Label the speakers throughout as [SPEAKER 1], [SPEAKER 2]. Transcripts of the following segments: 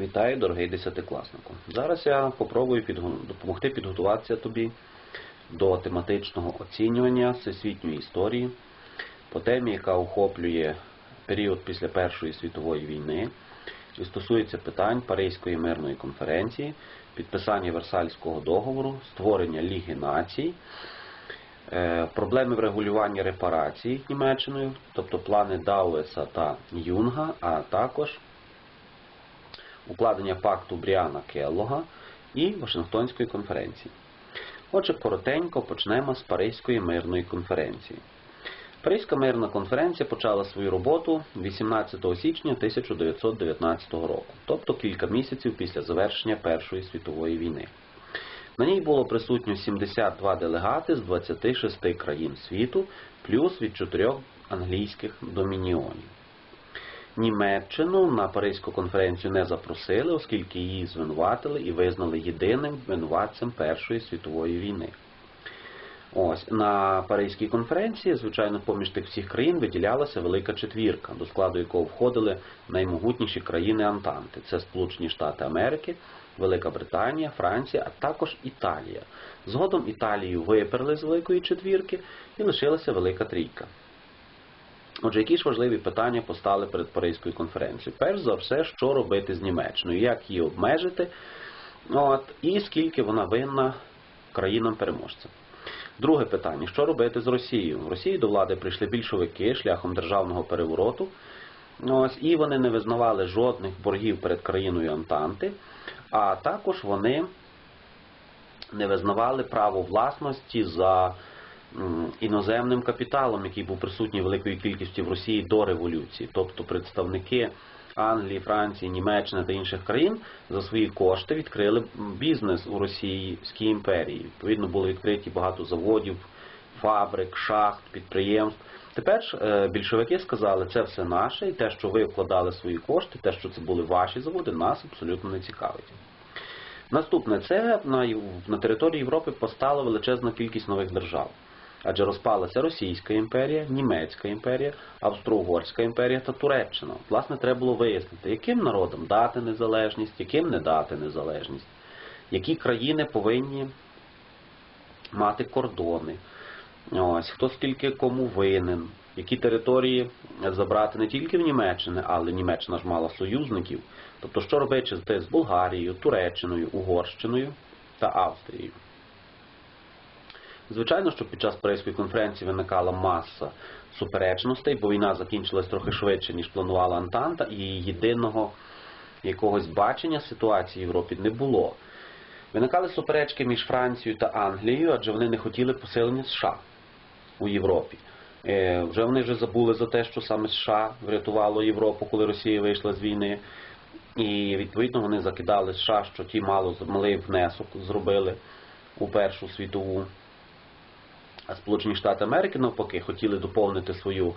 [SPEAKER 1] Вітаю, дорогий десятикласнику. Зараз я попробую підгу- допомогти підготуватися тобі до тематичного оцінювання всесвітньої історії по темі, яка охоплює період після Першої світової війни і стосується питань Паризької мирної конференції, підписання Версальського договору, створення Ліги націй, е, проблеми врегулювання репарацій Німеччиною, тобто плани Дауеса та Юнга, а також укладення пакту Бріана Келлога і Вашингтонської конференції. Отже, коротенько почнемо з Паризької мирної конференції. Паризька мирна конференція почала свою роботу 18 січня 1919 року, тобто кілька місяців після завершення Першої світової війни. На ній було присутньо 72 делегати з 26 країн світу, плюс від 4 англійських домініонів. Німеччину на Паризьку конференцію не запросили, оскільки її звинуватили і визнали єдиним винуватцем Першої світової війни. Ось на Паризькій конференції, звичайно, поміж тих всіх країн виділялася велика четвірка, до складу якого входили наймогутніші країни Антанти. Це Сполучені Штати Америки, Велика Британія, Франція, а також Італія. Згодом Італію виперли з великої четвірки і лишилася велика трійка. Отже, які ж важливі питання постали перед Паризькою конференцією? Перш за все, що робити з Німеччиною, як її обмежити, от, і скільки вона винна країнам-переможцям. Друге питання: що робити з Росією? В Росії до влади прийшли більшовики шляхом державного перевороту, ось, і вони не визнавали жодних боргів перед країною Антанти, а також вони не визнавали право власності за іноземним капіталом, який був присутній великої кількості в Росії до революції. Тобто представники Англії, Франції, Німеччини та інших країн за свої кошти відкрили бізнес у Російській імперії. Відповідно, були відкриті багато заводів, фабрик, шахт, підприємств. Тепер ж е, більшовики сказали, це все наше, і те, що ви вкладали свої кошти, те, що це були ваші заводи, нас абсолютно не цікавить. Наступне це на, на території Європи постала величезна кількість нових держав. Адже розпалася Російська імперія, Німецька імперія, Австро-Угорська імперія та Туреччина. Власне, треба було вияснити, яким народам дати незалежність, яким не дати незалежність, які країни повинні мати кордони, ось, хто скільки кому винен, які території забрати не тільки в Німеччини, але Німеччина ж мала союзників. Тобто, що робити з Болгарією, Туреччиною, Угорщиною та Австрією. Звичайно, що під час Паризької конференції виникала маса суперечностей, бо війна закінчилась трохи швидше, ніж планувала Антанта, і єдиного якогось бачення ситуації в Європі не було. Виникали суперечки між Францією та Англією, адже вони не хотіли посилення США у Європі. Е, Вже вони вже забули за те, що саме США врятувало Європу, коли Росія вийшла з війни. І відповідно вони закидали США, що ті мало малий внесок зробили у Першу світову. А Сполучені Штати Америки навпаки хотіли доповнити свою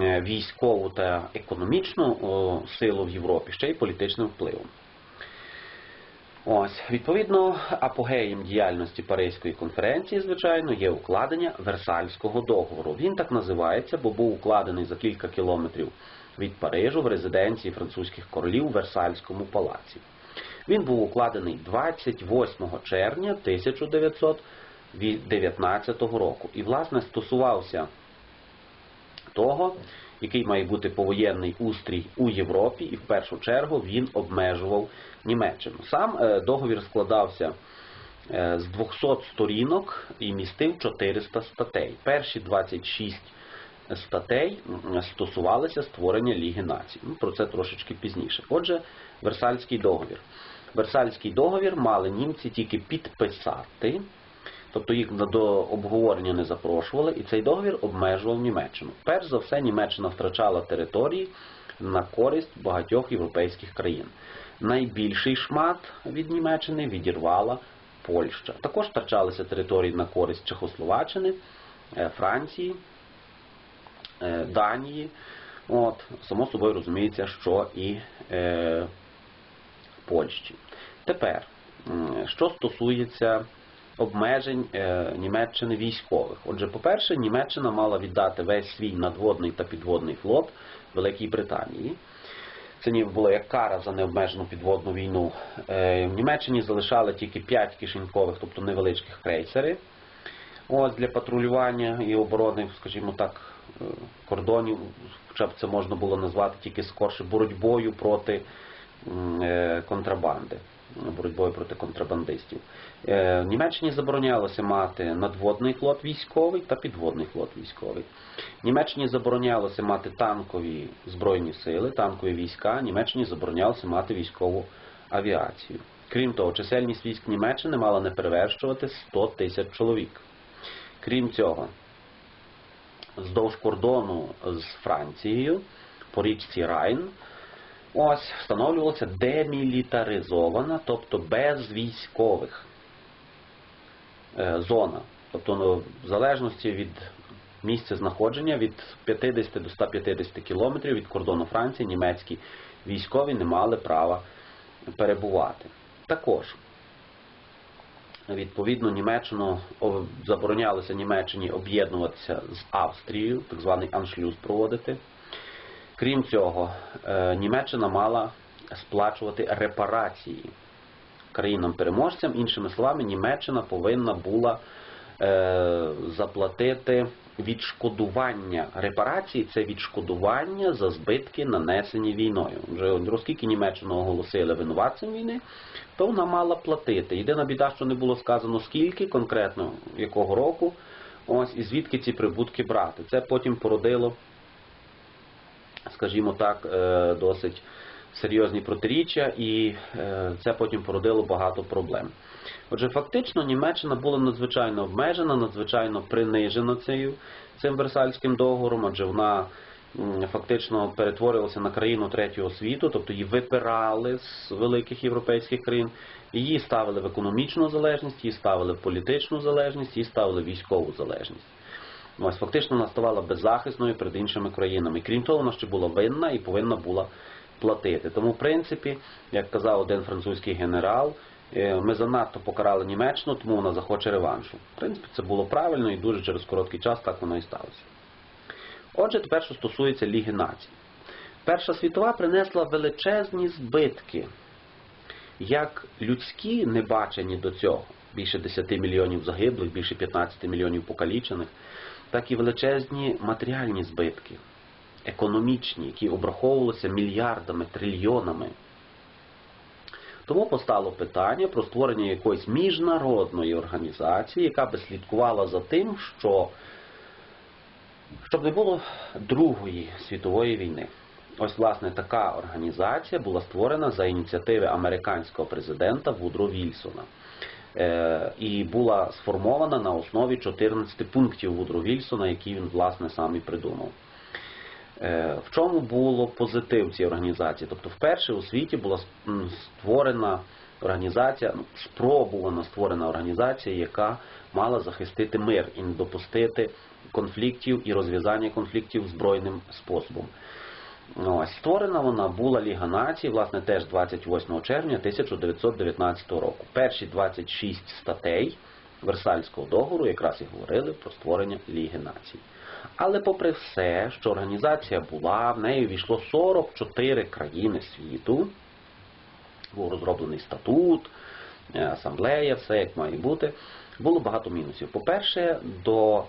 [SPEAKER 1] е, військову та економічну силу в Європі ще й політичним впливом. Ось, відповідно, апогеєм діяльності Паризької конференції, звичайно, є укладення Версальського договору. Він так називається, бо був укладений за кілька кілометрів від Парижу в резиденції французьких королів у Версальському палаці. Він був укладений 28 червня 1919 року і, власне, стосувався того, який має бути повоєнний устрій у Європі, і в першу чергу він обмежував Німеччину. Сам е, договір складався е, з 200 сторінок і містив 400 статей. Перші 26 статей стосувалися створення Ліги націй. Ну, Про це трошечки пізніше. Отже, Версальський договір. Версальський договір мали німці тільки підписати. Тобто їх до обговорення не запрошували, і цей договір обмежував Німеччину. Перш за все, Німеччина втрачала території на користь багатьох європейських країн. Найбільший шмат від Німеччини відірвала Польща. Також втрачалися території на користь Чехословаччини, е, Франції, е, Данії. От, само собою розуміється, що і е, Польщі. Тепер, що стосується обмежень е, Німеччини військових. Отже, по-перше, Німеччина мала віддати весь свій надводний та підводний флот Великій Британії. Це ніби було як кара за необмежену підводну війну. Е, В Німеччині залишали тільки 5 кишенькових, тобто невеличких крейсери. Ось для патрулювання і оборони, скажімо так, е, кордонів, хоча б це можна було назвати тільки скорше боротьбою проти контрабанди, боротьбою проти контрабандистів. Е, В Німеччині заборонялося мати надводний флот військовий та підводний флот військовий. В Німеччині заборонялося мати танкові збройні сили, танкові війська. Німеччині заборонялося мати військову авіацію. Крім того, чисельність військ Німеччини мала не перевершувати 100 тисяч чоловік. Крім цього, вздовж кордону з Францією по річці Райн ось встановлювалася демілітаризована, тобто без військових е, зона. Тобто ну, в залежності від місця знаходження від 50 до 150 кілометрів від кордону Франції німецькі військові не мали права перебувати. Також Відповідно, Німеччину заборонялося Німеччині об'єднуватися з Австрією, так званий аншлюз проводити. Крім цього, е, Німеччина мала сплачувати репарації країнам-переможцям. Іншими словами, Німеччина повинна була е, заплатити відшкодування репарації це відшкодування за збитки, нанесені війною. Вже оскільки Німеччину оголосили винуватцем війни, то вона мала платити. Єдина біда, що не було сказано скільки, конкретно якого року, ось і звідки ці прибутки брати. Це потім породило, скажімо так, е, досить серйозні протиріччя, і е, це потім породило багато проблем. Отже, фактично Німеччина була надзвичайно обмежена, надзвичайно принижена цією, цим Версальським договором, адже вона фактично перетворилася на країну третього світу, тобто її випирали з великих європейських країн, її ставили в економічну залежність, її ставили в політичну залежність, її ставили в військову залежність. Ось фактично вона ставала беззахисною перед іншими країнами. Крім того, вона ще була винна і повинна була платити. Тому, в принципі, як казав один французький генерал, е, ми занадто покарали Німеччину, тому вона захоче реваншу. В принципі, це було правильно і дуже через короткий час так воно і сталося. Отже, тепер, що стосується Ліги націй. Перша світова принесла величезні збитки, як людські, не бачені до цього, більше 10 мільйонів загиблих, більше 15 мільйонів покалічених, так і величезні матеріальні збитки, економічні, які обраховувалися мільярдами, трильйонами. Тому постало питання про створення якоїсь міжнародної організації, яка би слідкувала за тим, що щоб не було Другої світової війни. Ось, власне, така організація була створена за ініціативи американського президента Вудро Вільсона. Е, І була сформована на основі 14 пунктів Вудро Вільсона, які він, власне, сам і придумав. Е, В чому було позитив цієї організації? Тобто, вперше у світі була створена організація, ну, спробувана створена організація, яка мала захистити мир і не допустити конфліктів і розв'язання конфліктів збройним способом. Ось, створена вона була Ліга націй, власне, теж 28 червня 1919 року. Перші 26 статей Версальського договору якраз і говорили про створення Ліги націй. Але попри все, що організація була, в неї війшло 44 країни світу, був розроблений статут, е, асамблея, все як має бути, було багато мінусів. По-перше, до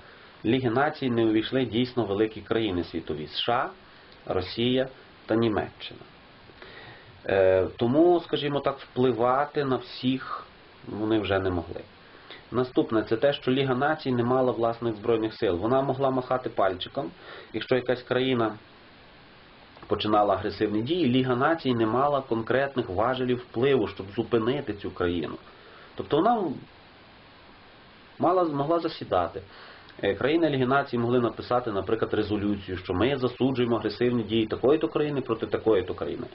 [SPEAKER 1] Ліги націй не увійшли дійсно великі країни світові США, Росія та Німеччина. Е, Тому, скажімо так, впливати на всіх вони вже не могли. Наступне це те, що Ліга націй не мала власних збройних сил. Вона могла махати пальчиком. Якщо якась країна починала агресивні дії, Ліга націй не мала конкретних важелів впливу, щоб зупинити цю країну. Тобто вона мала, могла засідати. Е, Країни Ліги націй могли написати, наприклад, резолюцію, що ми засуджуємо агресивні дії такої-то країни проти такої-то країни.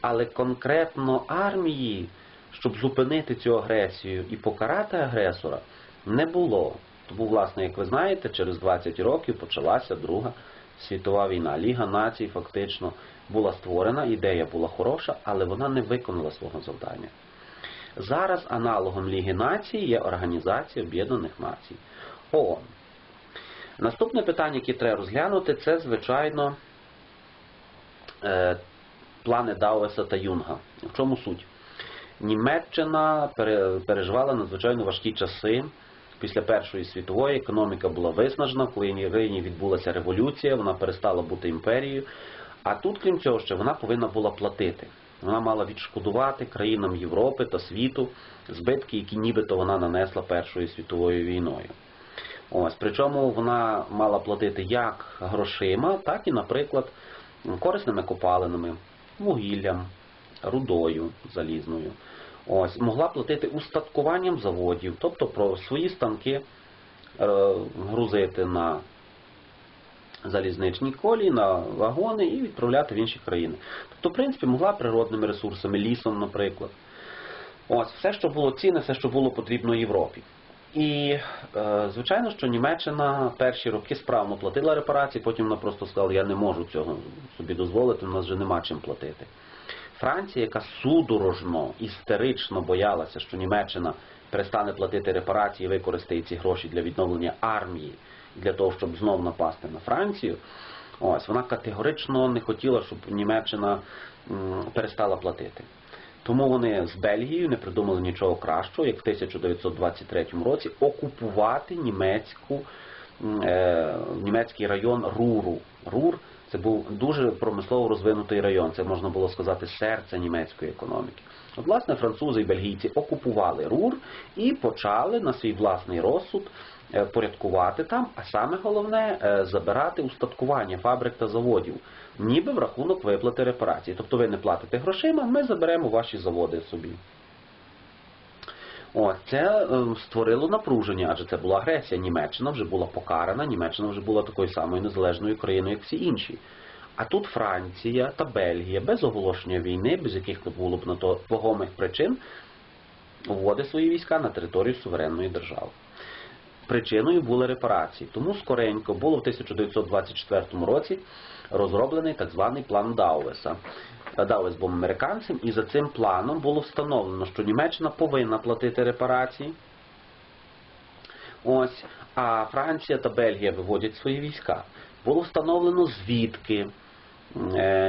[SPEAKER 1] Але конкретно армії, щоб зупинити цю агресію і покарати агресора, не було. Тому, власне, як ви знаєте, через 20 років почалася Друга світова війна. Ліга націй фактично була створена, ідея була хороша, але вона не виконала свого завдання. Зараз аналогом Ліги націй є Організація Об'єднаних Націй ООН. Наступне питання, яке треба розглянути, це, звичайно, е, плани Дауеса та Юнга. В чому суть? Німеччина переживала надзвичайно важкі часи. Після Першої світової економіка була виснажена, в країні відбулася революція, вона перестала бути імперією. А тут, крім цього, ще вона повинна була платити. Вона мала відшкодувати країнам Європи та світу збитки, які нібито вона нанесла Першою світовою війною. Ось, причому вона мала платити як грошима, так і, наприклад, корисними копалинами, вугіллям, рудою залізною. Ось, могла платити устаткуванням заводів, тобто про свої станки е, грузити на залізничні колії, на вагони і відправляти в інші країни. Тобто, в принципі, могла природними ресурсами, лісом, наприклад. Ось, все, що було цінне, все, що було потрібно Європі. І, е, звичайно, що Німеччина перші роки справно платила репарації, потім вона просто сказала, я не можу цього собі дозволити, у нас вже нема чим платити. Франція, яка судорожно, істерично боялася, що Німеччина перестане платити репарації і використає ці гроші для відновлення армії, для того, щоб знов напасти на Францію, ось вона категорично не хотіла, щоб Німеччина перестала платити. Тому вони з Бельгією не придумали нічого кращого, як в 1923 році окупувати німецьку, е, німецький район Руру. Рур це був дуже промислово розвинутий район. Це можна було сказати серце німецької економіки. От, власне, французи і бельгійці окупували Рур і почали на свій власний розсуд е, порядкувати там, а саме головне е, забирати устаткування фабрик та заводів, ніби в рахунок виплати репарацій. Тобто ви не платите грошима, ми заберемо ваші заводи собі. О, це е, створило напруження, адже це була агресія. Німеччина вже була покарана, Німеччина вже була такою самою незалежною країною, як всі інші. А тут Франція та Бельгія без оголошення війни, без яких було б на то вагомих причин, вводить свої війська на територію суверенної держави. Причиною були репарації. Тому скоренько було в 1924 році розроблений так званий план Дауеса. Дауес був американцем, і за цим планом було встановлено, що Німеччина повинна платити репарації. Ось, а Франція та Бельгія виводять свої війська. Було встановлено звідки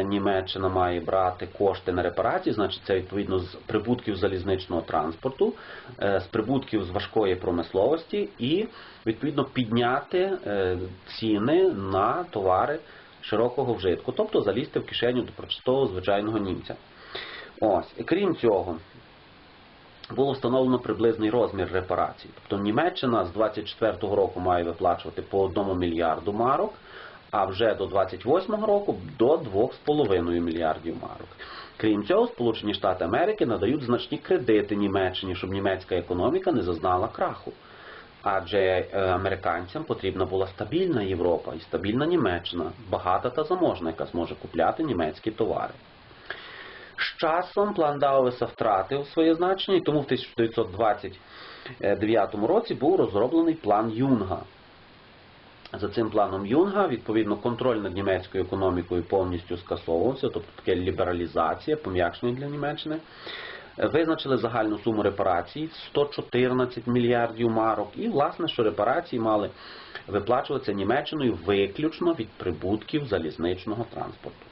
[SPEAKER 1] Німеччина має брати кошти на репарації, значить це відповідно з прибутків залізничного транспорту, е, з прибутків з важкої промисловості і відповідно підняти е, ціни на товари широкого вжитку, тобто залізти в кишеню до простого звичайного німця. Ось, і крім цього, було встановлено приблизний розмір репарацій. Тобто Німеччина з 24-го року має виплачувати по 1 мільярду марок, а вже до 28-го року до 2,5 мільярдів марок. Крім цього, Сполучені Штати Америки надають значні кредити Німеччині, щоб німецька економіка не зазнала краху. Адже е, американцям потрібна була стабільна Європа і стабільна Німеччина, багата та заможна, яка зможе купляти німецькі товари. З часом план Дауеса втратив своє значення, і тому в 1929 році був розроблений план Юнга. За цим планом Юнга, відповідно, контроль над німецькою економікою повністю скасовувався, тобто таке лібералізація, пом'якшення для Німеччини. Визначили загальну суму репарацій 114 мільярдів марок, і, власне, що репарації мали виплачуватися Німеччиною виключно від прибутків залізничного транспорту.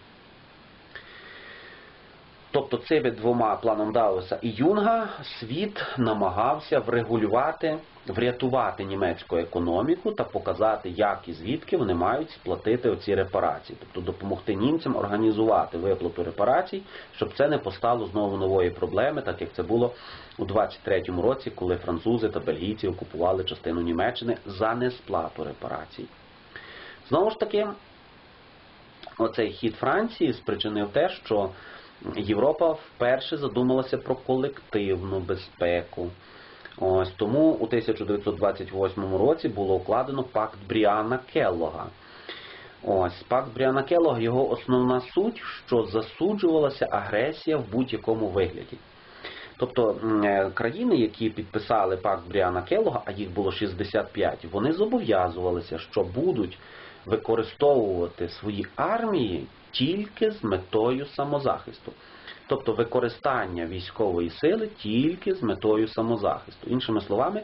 [SPEAKER 1] Тобто цими двома планом Дауеса і Юнга світ намагався врегулювати, врятувати німецьку економіку та показати, як і звідки вони мають сплатити оці репарації. Тобто допомогти німцям організувати виплату репарацій, щоб це не постало знову нової проблеми, так як це було у 23-му році, коли французи та бельгійці окупували частину Німеччини за несплату репарацій. Знову ж таки, оцей хід Франції спричинив те, що Європа вперше задумалася про колективну безпеку. Ось тому у 1928 році було укладено пакт Бріана Келлога. Ось пакт Бріана Келлога, його основна суть, що засуджувалася агресія в будь-якому вигляді. Тобто е, країни, які підписали пакт Бріана Келлога, а їх було 65, вони зобов'язувалися, що будуть використовувати свої армії тільки з метою самозахисту. Тобто використання військової сили тільки з метою самозахисту. Іншими словами,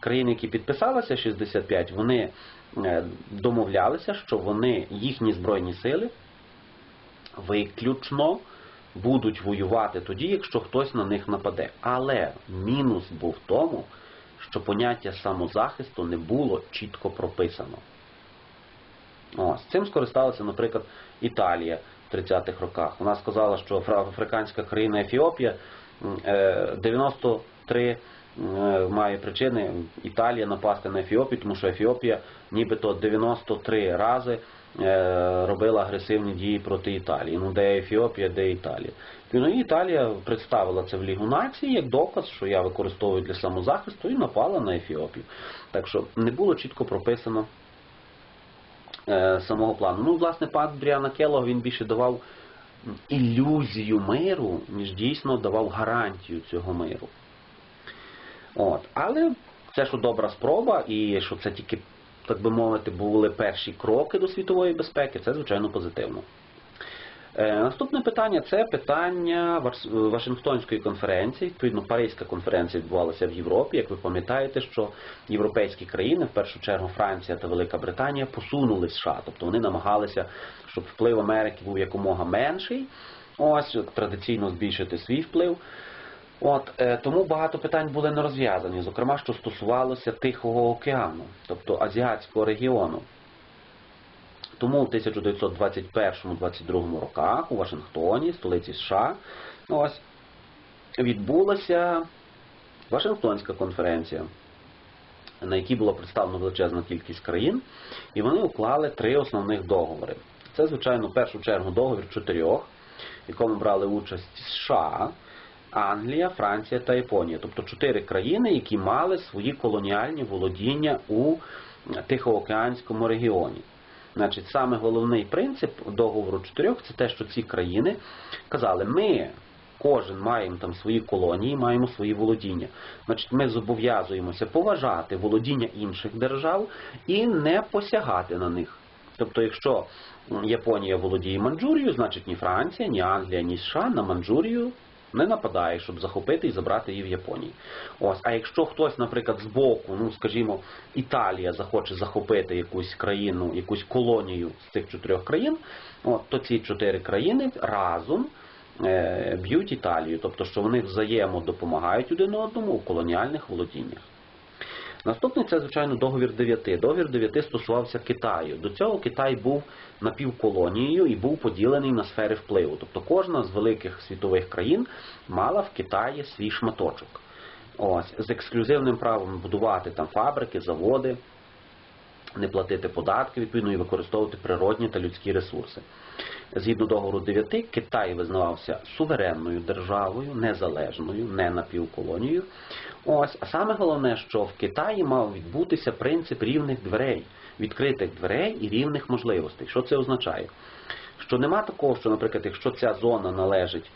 [SPEAKER 1] країни, які підписалися 65, вони е, домовлялися, що вони, їхні збройні сили виключно будуть воювати тоді, якщо хтось на них нападе. Але мінус був в тому, що поняття самозахисту не було чітко прописано. Ось, цим скористалася, наприклад, Італія в 30-х роках. Вона сказала, що африканська країна Ефіопія е, 93 е, має причини Італія напасти на Ефіопію, тому що Ефіопія нібито 93 рази е, робила агресивні дії проти Італії. Ну, де Ефіопія, де Італія. Ну, і Італія представила це в Лігу націй як доказ, що я використовую для самозахисту і напала на Ефіопію. Так що не було чітко прописано е, самого плану. Ну, власне, пан Бріана Келлог, він більше давав ілюзію миру, ніж дійсно давав гарантію цього миру. От. Але це що добра спроба, і що це тільки, так би мовити, були перші кроки до світової безпеки, це звичайно позитивно. Е, Наступне питання це питання Вашингтонської конференції. Відповідно, Паризька конференція відбувалася в Європі. Як ви пам'ятаєте, що європейські країни, в першу чергу Франція та Велика Британія, посунули США. Тобто вони намагалися, щоб вплив Америки був якомога менший. Ось традиційно збільшити свій вплив. От е, тому багато питань були не розв'язані, зокрема, що стосувалося Тихого океану, тобто азіатського регіону. Тому в 1921-22 роках у Вашингтоні, столиці США, ось відбулася Вашингтонська конференція, на якій була представлена величезна кількість країн, і вони уклали три основних договори. Це, звичайно, в першу чергу договір чотирьох, в якому брали участь США, Англія, Франція та Японія. Тобто чотири країни, які мали свої колоніальні володіння у Тихоокеанському регіоні. Значить, саме головний принцип договору чотирьох це те, що ці країни казали, ми кожен маємо там свої колонії, маємо свої володіння. Значить, ми зобов'язуємося поважати володіння інших держав і не посягати на них. Тобто, якщо Японія володіє Манчжурією, значить ні Франція, ні Англія, ні США на Манчжурію не нападає, щоб захопити і забрати її в Японії. Ось, а якщо хтось, наприклад, з боку, ну скажімо, Італія захоче захопити якусь країну, якусь колонію з цих чотирьох країн, от, то ці чотири країни разом е, б'ють Італію, тобто, що вони взаємодопомагають один одному у колоніальних володіннях. Наступний це, звичайно, договір 9. Договір 9 стосувався Китаю. До цього Китай був напівколонією і був поділений на сфери впливу. Тобто кожна з великих світових країн мала в Китаї свій шматочок. Ось, з ексклюзивним правом будувати там фабрики, заводи, не платити податки, відповідно, і використовувати природні та людські ресурси. Згідно договору 9, Китай визнавався суверенною державою, незалежною, не напівколонією. Ось, а саме головне, що в Китаї мав відбутися принцип рівних дверей, відкритих дверей і рівних можливостей. Що це означає? Що нема такого, що, наприклад, якщо ця зона належить,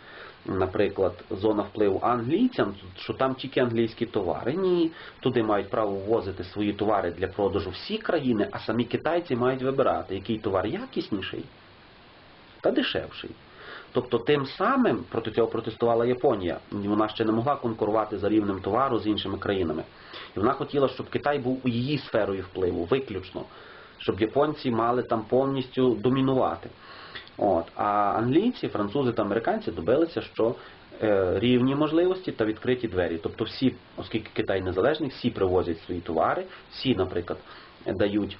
[SPEAKER 1] наприклад, зона впливу англійцям, що там тільки англійські товари. Ні, туди мають право ввозити свої товари для продажу всі країни, а самі китайці мають вибирати, який товар якісніший та дешевший. Тобто тим самим проти цього протестувала Японія. Вона ще не могла конкурувати за рівнем товару з іншими країнами. І вона хотіла, щоб Китай був у її сферою впливу, виключно, щоб японці мали там повністю домінувати. От. А англійці, французи та американці добилися, що е, рівні можливості та відкриті двері. Тобто всі, оскільки Китай незалежний, всі привозять свої товари, всі, наприклад, дають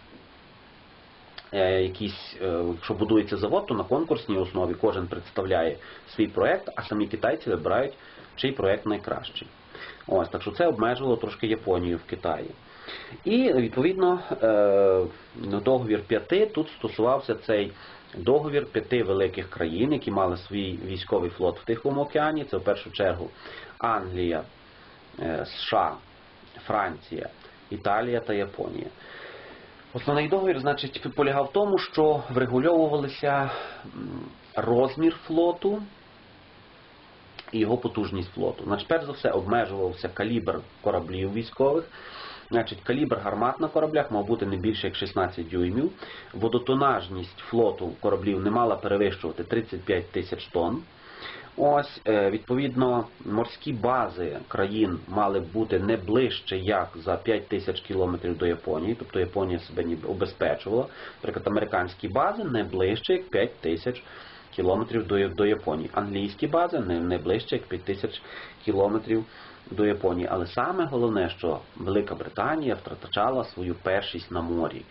[SPEAKER 1] е, якісь, е, якщо будується завод, то на конкурсній основі кожен представляє свій проект, а самі китайці вибирають, чий проект найкращий. Ось, так що це обмежувало трошки Японію в Китаї. І відповідно е, договір п'яти тут стосувався цей договір п'яти великих країн, які мали свій військовий флот в Тихому океані. Це в першу чергу Англія, е, США, Франція, Італія та Японія. Основний договір, значить, полягав в тому, що врегульовувалися розмір флоту і його потужність флоту. Значить, перш за все, обмежувався калібр кораблів військових. Значить, калібр гармат на кораблях мав бути не більше як 16 дюймів. Водотонажність флоту кораблів не мала перевищувати 35 тисяч тонн. Ось, е, відповідно, морські бази країн мали бути не ближче, як за 5 тисяч кілометрів до Японії, тобто Японія себе ніби обезпечувала. Наприклад, американські бази не ближче, як 5 тисяч кілометрів до, Японії. Англійські бази не ближче як 5 тисяч кілометрів до Японії. Але саме головне, що Велика Британія втрачала свою першість на морі.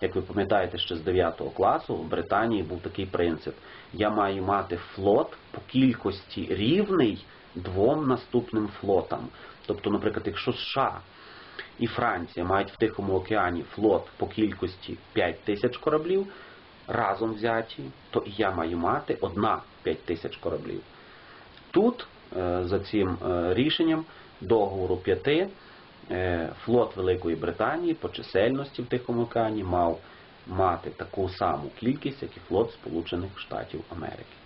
[SPEAKER 1] Як ви пам'ятаєте, ще з 9 класу в Британії був такий принцип: я маю мати флот по кількості рівний двом наступним флотам. Тобто, наприклад, якщо США і Франція мають в Тихому океані флот по кількості 5 тисяч кораблів разом взяті, то і я маю мати одна 5 тисяч кораблів. Тут за цим е, рішенням договору п'яти е, флот Великої Британії по чисельності в Тихому океані мав мати таку саму кількість, як і флот Сполучених Штатів Америки.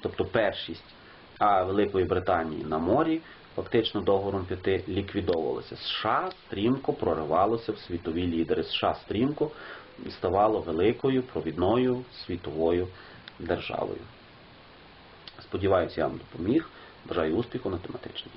[SPEAKER 1] Тобто першість а Великої Британії на морі фактично договором п'яти ліквідовувалося. США стрімко проривалося в світові лідери. США стрімко ставало великою провідною світовою державою. Сподіваюся, я вам допоміг. Бажаю успіху на тематичній.